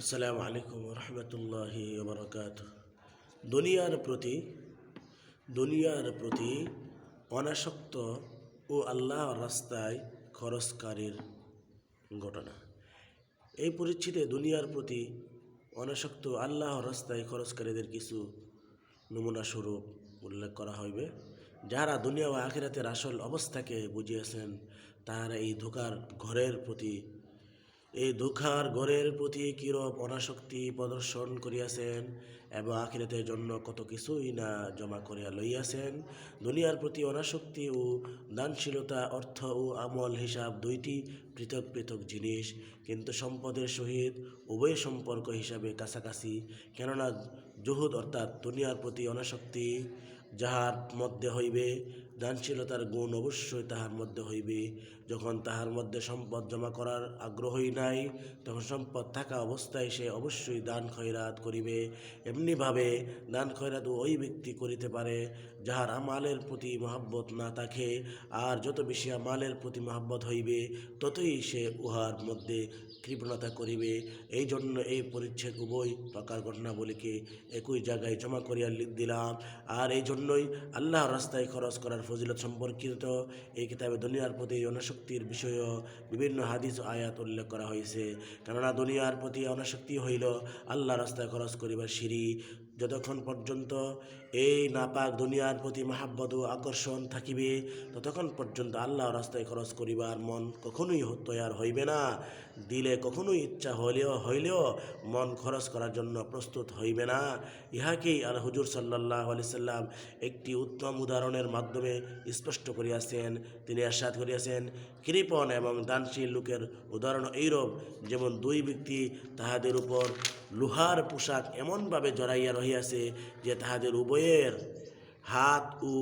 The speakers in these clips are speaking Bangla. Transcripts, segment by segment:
আসসালামু আলাইকুম রহমতুল্লাহি বরকাত দুনিয়ার প্রতি দুনিয়ার প্রতি অনাসক্ত ও আল্লাহ রাস্তায় খরচকারীর ঘটনা। এই পরিচ্ছেদে দুনিয়ার প্রতি অনাসক্ত আল্লাহ রাস্তায় খরচকারীদের কিছু নমুনা স্বরূপ উল্লেখ করা হইবে। যারা দুনিয়া ও আখিরাতের আসল অবস্থাকে বুঝিয়েছেন, তারা এই ধোকার ঘরের প্রতি এই দুঃখার ঘরের প্রতি কিরূপ অনাসক্তি প্রদর্শন করিয়াছেন এবং আখিরাতের জন্য কত কিছুই না জমা করিয়া লইয়াছেন? দুনিয়ার প্রতি অনাসক্তি ও দানশীলতা, অর্থ ও আমল হিসাব দুইটি পৃথক পৃথক জিনিস, কিন্তু সম্পদের সহিত উভয় সম্পর্ক হিসাবে কাছাকাছি। কেননা জুহুদ অর্থাৎ দুনিয়ার প্রতি অনাসক্তি যাহার মধ্যে হইবে, দানশীলতার গুণ অবশ্যই তাহার মধ্যে হইবে। যখন তাহার মধ্যে সম্পদ জমা করার আগ্রহই নাই, তখন সম্পদ থাকা অবস্থায় সে অবশ্যই দান খয়রাত করিবে। এমনিভাবে দান খয়রাত ওই ব্যক্তি করিতে পারে যাহার আমালের প্রতি মহাব্বত না থাকে, আর যত বেশি আমালের প্রতি মহাব্বত হইবে, ততই সে উহার মধ্যে কৃপণতা করিবে। এই জন্য এই পরিচ্ছেদ উভয় প্রকার ঘটনাবলীকে একই জায়গায় জমা করিয়া লিখ দিলাম। আর এই জন্যই আল্লাহর রাস্তায় খরচ করার ফজিলত সম্পর্কিত এই কিতাবে দুনিয়ার প্রতি অনাসক্তির বিষয়েও বিভিন্ন হাদিস আয়াত উল্লেখ করা হয়েছে। কেননা দুনিয়ার প্রতি অনাসক্তি হইল আল্লাহ রাস্তায় খরচ করিবার সিঁড়ি যতক্ষণ পর্যন্ত এই নাপাক দুনিয়ার প্রতি মাহাব্বত ও আকর্ষণ থাকিবে, ততক্ষণ পর্যন্ত আল্লাহ রাস্তায় খরচ করিবার মন কখনোই তৈয়ার হইবে না। দিলে কখনোই ইচ্ছা হইলেও হইলেও মন খরচ করার জন্য প্রস্তুত হইবে না। ইহাকেই আল হুজুর সাল্লাহ আলি সাল্লাম একটি উত্তম উদাহরণের মাধ্যমে স্পষ্ট করিয়াছেন। তিনি আশ্বাদ করিয়াছেন, কৃপণ এবং দানশীল লোকের উদাহরণ এইরূপ, যেমন দুই ব্যক্তি তাহাদের উপর লোহার পোশাক এমনভাবে জড়াইয়া রহিয়াছে যে তাহাদের উভয়ের হাত ও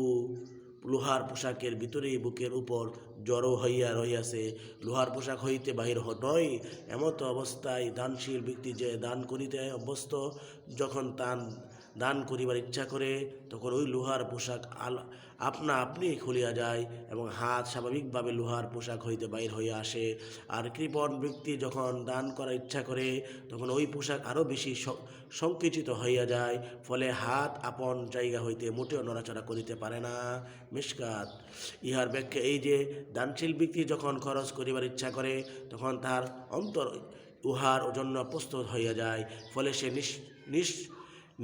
লোহার পোশাকের ভিতরে বুকের উপর জড়ো হইয়া রহিয়াছে। লোহার পোশাক হইতে বাহির হটই এমত অবস্থায় দানশীল ব্যক্তি যে দান করিতে অভ্যস্ত, যখন তান দান করিবার ইচ্ছা করে, তখন ওই লোহার পোশাক আল আপনা আপনি খুলিয়া যায় এবং হাত স্বাভাবিকভাবে লোহার পোশাক হইতে বাইর হইয়া আসে। আর কৃপণ ব্যক্তি যখন দান করার ইচ্ছা করে, তখন ওই পোশাক আরও বেশি সংকুচিত হইয়া যায়, ফলে হাত আপন জায়গা হইতে মোটেও নড়াচড়া করিতে পারে না। মিসকাত, ইহার ব্যাখ্যা এই যে, দানশীল ব্যক্তি যখন খরচ করিবার ইচ্ছা করে, তখন তার অন্তর উহার জন্য প্রস্তুত হইয়া যায়, ফলে সে নিঃ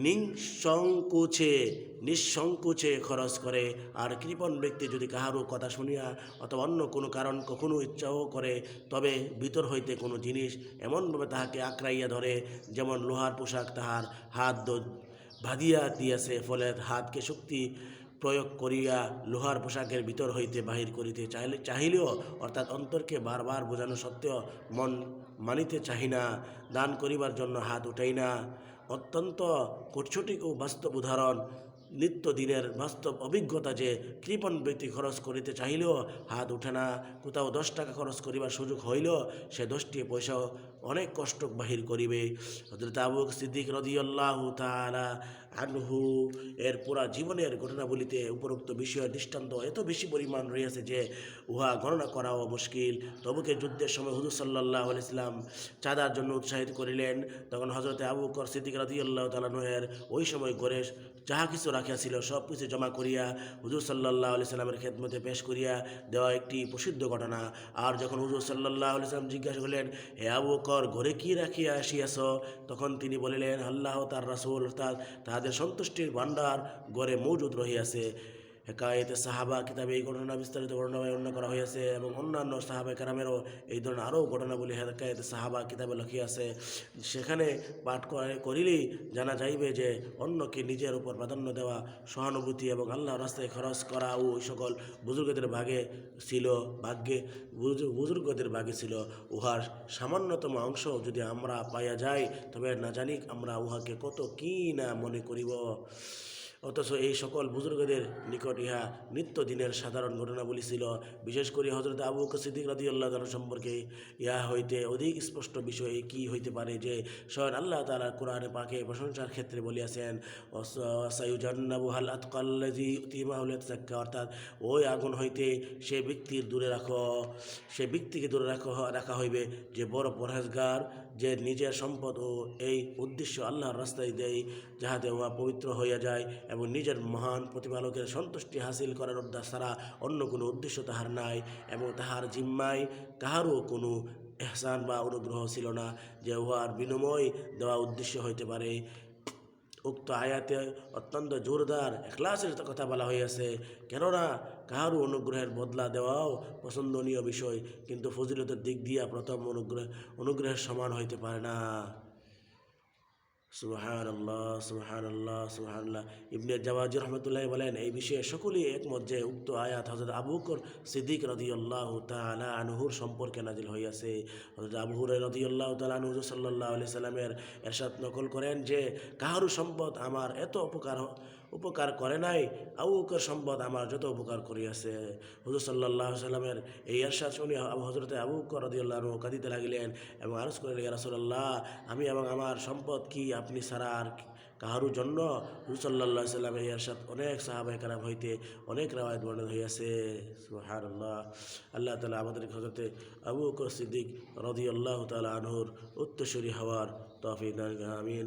নিঃসংকোচে নিঃসংকোচে খরচ করে। আর কৃপণ ব্যক্তি যদি কাহারও কথা শুনিয়া অথবা অন্য কোনো কারণ কখনো ইচ্ছাও করে, তবে ভিতর হইতে কোনো জিনিস এমনভাবে তাহাকে আঁকড়াইয়া ধরে, যেমন লোহার পোশাক তাহার হাত বাঁধিয়া দিয়াছে, ফলে হাতকে শক্তি প্রয়োগ করিয়া লোহার পোশাকের ভিতর হইতে বাহির করিতে চাইলে চাহিলেও, অর্থাৎ অন্তরকে বারবার বোঝানো সত্ত্বেও মন মানিতে চাহি না দান করিবার জন্য হাত উঠাই না অত্যন্ত কটছটিক ও বাস্তব উদাহরণ। নিত্য দিনের বাস্তব অভিজ্ঞতা যে কৃপণ ব্যক্তি খরচ করিতে চাহিলেও হাত উঠে না, কোথাও দশ টাকা খরচ করিবার সুযোগ হইল সে দশটি পয়সা অনেক কষ্ট বাহির করিবে। হজরত আবু সিদ্দিক রদিয়াল্লাহ তাআলা আনহু, এর পুরা জীবনের ঘটনাবলিতে উপরোক্ত বিষয়ের দৃষ্টান্ত এত বেশি পরিমাণ রয়েছে যে উহা গণনা করাও মুশকিল। তবুকে যুদ্ধের সময় হুজুর সাল্লাহ ইসলাম চাঁদার জন্য উৎসাহিত করিলেন। তখন হজরতে আবু বকর সিদ্দিক রাদিয়াল্লাহ তালানুয়ের ওই সময় ঘরে যাহা কিছু রাখিয়াছিল সব কিছু জমা করিয়া হুজুর সাল্লাহ আলি সাল্লামের খেদমতে পেশ করিয়া দেওয়া একটি প্রসিদ্ধ ঘটনা। আর যখন হুজুর সাল্লাহ আলি জিজ্ঞাসা করলেন, হে আবু বকর, ঘরে কি রাখিয়া আসিয়াছ? তখন তিনি বলিলেন, আল্লাহ তার রাসুল অর্থাৎ তাহাদের সন্তুষ্টির ভাণ্ডার গড়ে মজুদ রহিয়াছে। হেকায়েতে সাহাবা কিতাবে এই ঘটনা বিস্তারিত বর্ণনায় বর্ণনা করা হয়েছে এবং অন্যান্য সাহাবা কারামেরও এই ধরনের আরও ঘটনাবলী হেকায়েতে সাহাবা কিতাবে আছে সেখানে পাঠ করে- করিলেই জানা যাইবে যে অন্যকে নিজের উপর প্রাধান্য দেওয়া সহানুভূতি এবং আল্লাহ রাস্তায় খরচ করা ও ওই সকল বুজুর্গদের ভাগে ছিল, ভাগ্যে বুজু- বুজুর্গদের ভাগে ছিল উহার সামান্যতম অংশ যদি আমরা পাইয়া যাই তবে না জানি আমরা উহাকে কত কি না মনে করিব। অথচ এই সকল বুজুর্গদের নিকট ইহা নিত্যদিনের সাধারণ ঘটনাবলী ছিল। বিশেষ করে হজরত আবু সিদ্দিক রাদি আল্লাহ সম্পর্কে ইহা হইতে অধিক স্পষ্ট বিষয় কি হইতে পারে যে স্বয়ং আল্লাহ তালা কোরআনে পাকে প্রশংসার ক্ষেত্রে বলিয়াছেন অর্থাৎ, ওই আগুন হইতে সে ব্যক্তির দূরে রাখো, সে ব্যক্তিকে দূরে রাখা রাখা হইবে যে বড় পরহেজগার, যে নিজের সম্পদ ও এই উদ্দেশ্য আল্লাহর রাস্তায় দেয়, যাহাতে উহা পবিত্র হইয়া যায় এবং নিজের মহান প্রতিপালকের সন্তুষ্টি হাসিল করার উদ্দেশ্য ছাড়া অন্য কোনো উদ্দেশ্য তাহার নাই এবং তাহার জিম্মায় কাহারও কোনো এহসান বা অনুগ্রহ ছিল না যে উহার বিনিময় দেওয়া উদ্দেশ্য হইতে পারে। উক্ত আয়াতে অত্যন্ত জোরদার, এখলাসের কথা বলা হইয়াছে, কেননা কাহারও অনুগ্রহের বদলা দেওয়াও পছন্দনীয় বিষয়, কিন্তু ফজিলতের দিক দিয়া প্রথম অনুগ্রহ, অনুগ্রহের সমান হইতে পারে না। সুহান আল্লাহ সুহান আল্লাহ সুহান ইবনে জওয়াজ রহমতুল্লাহ বলেন, এই বিষয়ে সকলেই একমত যে উক্ত আয়াত হজরত আবুকর সিদ্দিক রদিউল্লাহ তালা আনহুর সম্পর্কে নাজিল হইয়াছে। হজরত আবুহুর রদিউল্লাহ তালা আনহুর সাল্লাহ আলি সাল্লামের এরশাদ নকল করেন যে কাহারু সম্পদ আমার এত উপকার উপকার করে নাই আবুকর সম্পদ আমার যত উপকার করিয়াছে। হুজুর সাল্লাহ সাল্লামের এই এরশাদ শুনি হজরতে আবু রদিউল্লাহ আনহু কাঁদিতে লাগিলেন এবং আরজ করিলেন রাসূলুল্লাহ, আমি এবং আমার সম্পদ কি আপনি ছাড়া আর কাহারুর জন্য? হুজুর সাল্লাহ সাল্লামের এই এরশাদ অনেক সাহাবাহ কারাম হইতে অনেক রাওয়ায়ত বর্ণনা হইয়াছে। সুবহানাল্লাহ। আল্লাহ তালা আমাদের হজরতে আবু বকর সিদ্দিক রদিয়াল্লাহু তাআলা আনহুর উত্তরসূরি হওয়ার তৌফিক দান আমিন।